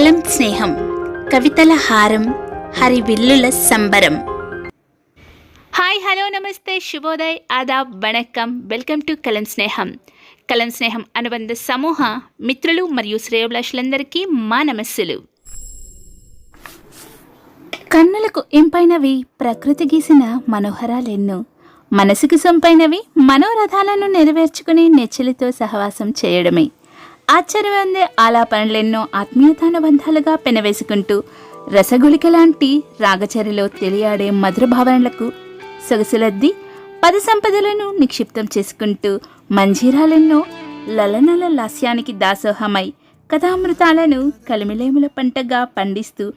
కలం స్నేహం కవితల హారం హరివిల్లుల సంబరం. హాయ్ హలో నమస్తే శుభోదయ్ ఆదాబ్ వణక్కం. వెల్కమ్ టు కలం స్నేహం. కలం స్నేహం అనుబంధ సమూహ మిత్రులు మరియు శ్రేయోభిలాషులందరికీ మా నమస్సులు. కన్నులకు ఇంపైనవి ప్రకృతి గీసిన మనోహరాలెన్నో మనసుకు సొంపైనవి మనోరథాలను నెరవేర్చుకుని నెచ్చలితో సహవాసం చేయడమే. ఆశ్చర్యవందే ఆలాపనలెన్నో ఆత్మీయతానుబంధాలుగా పెనవేసుకుంటూ రసగుళిక లాంటి రాగచరిలో తెలియాడే మధుర భావనలకు సొగసులద్ది పద సంపదలను నిక్షిప్తం చేసుకుంటూ మంజీరాలెన్నో లలనల లాస్యానికి దాసోహమై కథామృతాలను కలిమిలేముల పంటగా పండిస్తూ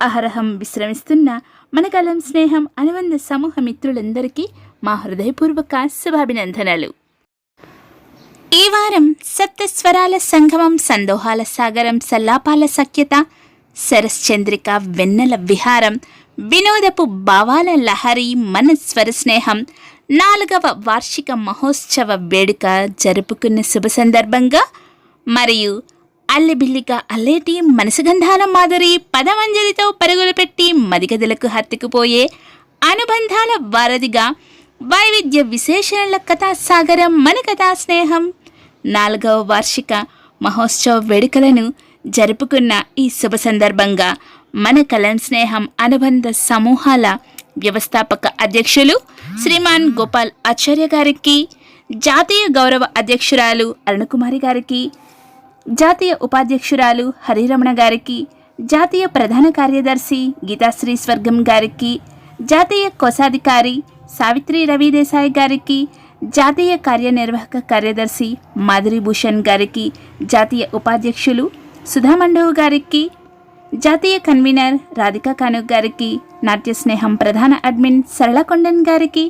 అహరహం విశ్రమిస్తున్న మన కలం స్నేహం అనుబంధ సమూహ మిత్రులందరికీ మా హృదయపూర్వక శుభాభినందనలు. ఈ వారం సప్తస్వరాల సంగమం సందోహాల సాగరం సల్లాపాల సఖ్యత సరశ్చంద్రిక వెన్నెల విహారం వినోదపు భావాల లహరి మన స్వర స్నేహం నాలుగవ వార్షిక మహోత్సవ వేడుక జరుపుకున్న శుభ సందర్భంగా మరియు అల్లిబిల్లిగా అల్లేటి మనసుగంధాల మాదిరి పదమంజలితో పరుగులు పెట్టి మదిగదులకు హత్తుకుపోయే అనుబంధాల వారధిగా వైవిధ్య విశేషణల కథాసాగరం మన కథా స్నేహం నాలుగవ వార్షిక మహోత్సవ వేడుకలను జరుపుకున్న ఈ శుభ సందర్భంగా మన కలం స్నేహం అనుబంధ సమూహాల వ్యవస్థాపక అధ్యక్షులు శ్రీమాన్ గోపాల్ ఆచార్య గారికి జాతీయ గౌరవ అధ్యక్షురాలు అరుణకుమారి గారికి జాతీయ ఉపాధ్యక్షురాలు హరిరమణ గారికి జాతీయ ప్రధాన కార్యదర్శి గీతాశ్రీ స్వర్గం గారికి జాతీయ కోశాధికారి సావిత్రి రవిదేశాయ్ గారికి జాతీయ కార్యనిర్వాహక కార్యదర్శి మాధురి భూషణ్ గారికి జాతీయ ఉపాధ్యక్షులు సుధామండవ్ గారికి జాతీయ కన్వీనర్ రాధికా కానుక్ గారికి నాట్య స్నేహం ప్రధాన అడ్మిన్ సరళ కొండన్ గారికి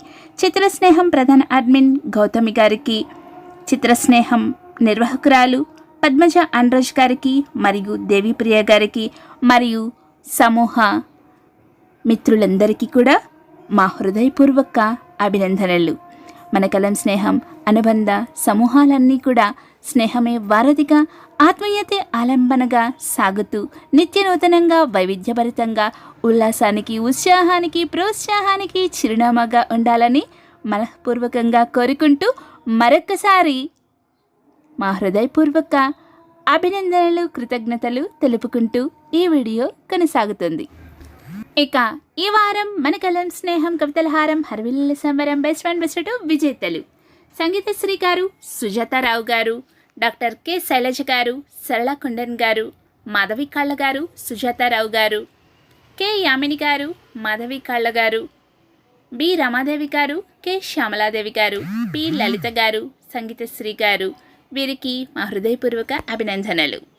చిత్ర స్నేహం ప్రధాన అడ్మిన్ గౌతమి గారికి చిత్ర స్నేహం నిర్వాహకురాలు పద్మజ అండ్రోజ్ గారికి మరియు దేవిప్రియ గారికి మరియు సమూహ మిత్రులందరికీ కూడా మా హృదయపూర్వక అభినందనలు. మన కలం స్నేహం అనుబంధ సమూహాలన్నీ కూడా స్నేహమే వారధిగా ఆత్మీయతే ఆలంబనగా సాగుతూ నిత్య నూతనంగా వైవిధ్యభరితంగా ఉల్లాసానికి ఉత్సాహానికి ప్రోత్సాహానికి చిరునామాగా ఉండాలని మనఃపూర్వకంగా కోరుకుంటూ మరొక్కసారి మా హృదయపూర్వక అభినందనలు కృతజ్ఞతలు తెలుపుకుంటూ ఈ వీడియో కొనసాగుతుంది. ఇక ఈ వారం మన కలం స్నేహం కవితలహారం హర్విల్ల సంబరం బెస్ట్ ఫ్రెండ్ బెస్ట్ టు విజేతలు. సంగీతశ్రీ గారు సుజాతారావు గారు డాక్టర్ కె శైలజ గారు సరళ కుండన్ గారు మాధవి కాళ్ళ గారు సుజాతారావు గారు కె యామిని గారు మాధవి కాళ్ళ గారు బి రమాదేవి గారు కె శ్యామలాదేవి గారు పి లలిత గారు సంగీతశ్రీ గారు. వీరికి మా హృదయపూర్వక అభినందనలు.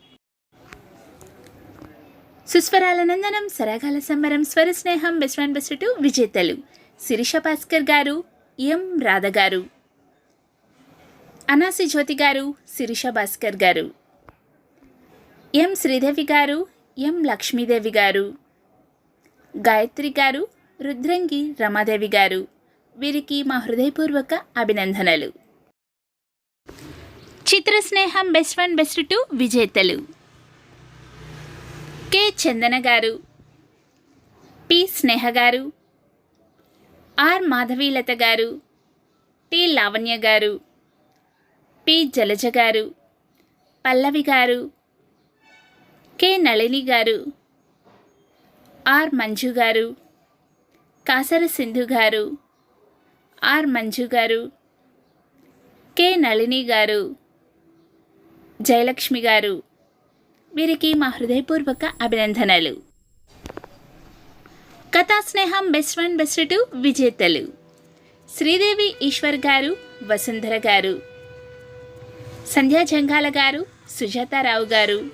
సుస్వరాల నందనం సరాగాల సంబరం స్వర స్నేహం బెస్ట్ ఫ్రెండ్ బెస్ట్ టు విజేతలు శిరీష భాస్కర్ గారు ఎం. రాధ గారు. అనాసి జ్యోతి గారు శిరీష భాస్కర్ గారు. ఎం. శ్రీదేవి గారు ఎం. లక్ష్మీదేవి గారు. గాయత్రి గారు రుద్రంగి రమాదేవి గారు. వీరికి మా హృదయపూర్వక అభినందనలు. చిత్ర స్నేహం బెస్ట్ ఫ్రెండ్ బెస్ట్ టు విజేతలు కె చందన గారు పి స్నేహ గారు ఆర్ మాధవీలత గారు టి లావణ్య గారు పి జలజ గారు పల్లవి గారు కె నళిని గారు ఆర్ మంజు గారు కాసర సింధు గారు ఆర్ మంజు గారు కె నళిని గారు జయలక్ష్మి గారు వీరికి మా హృదయపూర్వక అభినందనలు. కథా స్నేహం బెస్ట్ వన్ బెస్ట్ టూ విజేతలు. శ్రీదేవి ఈశ్వర్ గారు వసుంధర గారు. సంధ్యా జంగాల గారు సుజాతారావు గారు.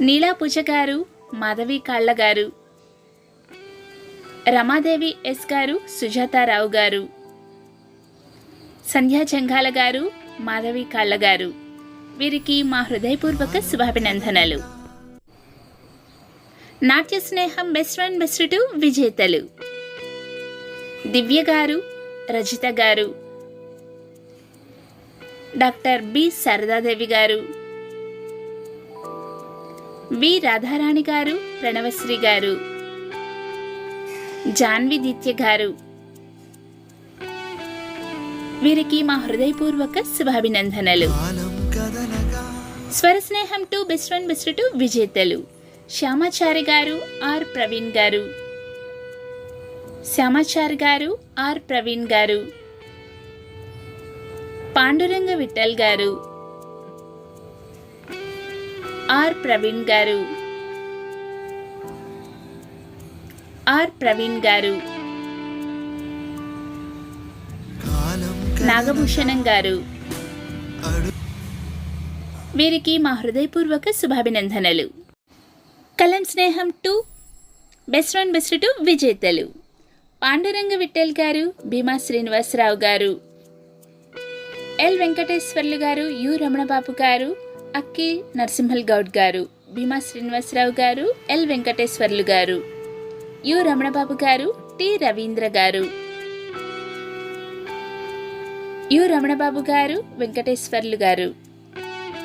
నీలా పూజ గారు మాధవి కాళ్ళ గారు. రమాదేవి ఎస్ గారు సుజాతారావు గారు. సంధ్యా జంగాల గారు మాధవి కాళ్ళ గారు. వీరికి మా హృదయపూర్వక శుభాభినందనలు. నాట్య స్నేహం బెస్ట్ వన్ బెస్ట్ టు విజేతలు. దివ్య గారు రజిత గారు. Doctor B. సరదాదేవి గారు. వి. రాధారాణి గారు ప్రణవశ్రీ గారు. జాన్వి దిత్య గారు. వీరికి మా హృదయపూర్వక శుభాభినందనలు. స్వర స్నేహం two best one best two విజేతలు. శ్యామాచారి గారు ఆర్ ప్రవీణ్ గారు. శ్యామాచారి గారు ఆర్ ప్రవీణ్ గారు. పాండురంగ విఠల్ గారు. ఆర్ ప్రవీణ్ గారు. ఆర్ ప్రవీణ్ గారు. నాగభూషణం గారు. వీరికి మా హృదయపూర్వక శుభాభినందనలు. కలం స్నేహం two best one best two విజేతలు. పాండురంగ విఠల్ గారు భీమా శ్రీనివాసరావు గారు. ఎల్ వెంకటేశ్వర్లు గారు యు రమణబాబు గారు అక్కి నరసింహల్ గౌడ్ గారు భీమా శ్రీనివాసరావు గారు ఎల్ వెంకటేశ్వర్లు గారు. యు రమణబాబు గారు టి రవీంద్ర గారు. యు రమణబాబు గారు వెంకటేశ్వర్లు గారు.